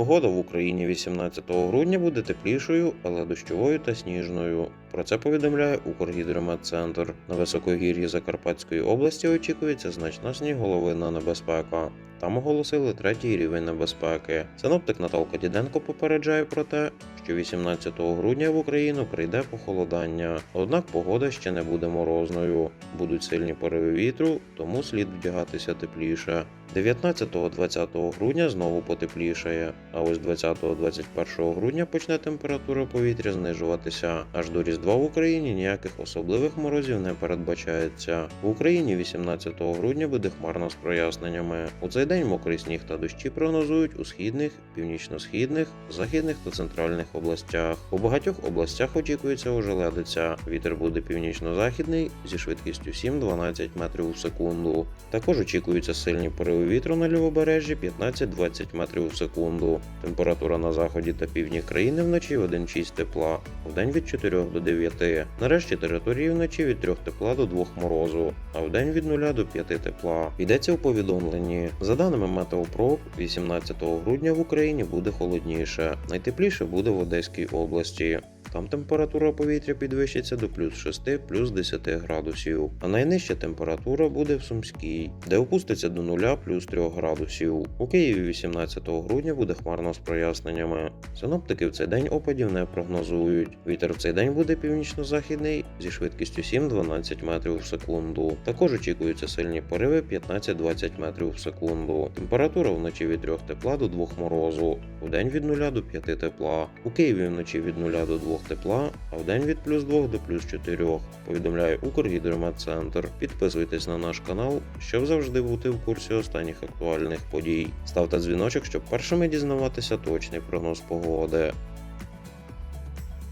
Погода в Україні 18 грудня буде теплішою, але дощовою та сніжною. Про це повідомляє Укргідрометцентр. На високогір'ї Закарпатської області очікується значна сніголовинна небезпека. Там оголосили третій рівень небезпеки. Синоптик Наталка Діденко попереджає про те, що 18 грудня в Україну прийде похолодання. Однак погода ще не буде морозною. Будуть сильні пориви вітру, тому слід вдягатися тепліше. 19-20 грудня знову потеплішає, а ось 20-21 грудня почне температура повітря знижуватися. Аж до Різдва в Україні ніяких особливих морозів не передбачається. В Україні 18 грудня буде хмарно з проясненнями. У цей день мокрий сніг та дощі прогнозують у східних, північно-східних, західних та центральних областях. У багатьох областях очікується ожеледиця. Вітер буде північно-західний зі швидкістю 7-12 метрів у секунду. Також очікуються сильні пориви вітру на лівобережжі 15-20 метрів у секунду. Температура на заході та півдні країни вночі 1,6 тепла, вдень від 4 до 9. Нарешті території вночі від 3 тепла до 2 морозу, а вдень від 0 до 5 тепла. Йдеться у повідомленні. За даними Метеопров, 18 грудня в Україні буде холодніше. Найтепліше буде в Одеській області. Там температура повітря підвищиться до плюс 6, плюс 10 градусів, а найнижча температура буде в Сумській, де опуститься до 0 плюс 3 градусів. У Києві 18 грудня буде хмарно з проясненнями. Синоптики в цей день опадів не прогнозують. Вітер в цей день буде північно-західний зі швидкістю 7-12 метрів в секунду. Також очікуються сильні пориви 15-20 метрів в секунду. Температура вночі від 3 тепла до 2 морозу, вдень від 0 до 5 тепла. У Києві вночі від 0 до 2 тепла, а вдень від плюс 2 до плюс 4. Повідомляє Укргідрометцентр. Підписуйтесь на наш канал, щоб завжди бути в курсі останніх актуальних подій. Ставте дзвіночок, щоб першими дізнаватися точний прогноз погоди.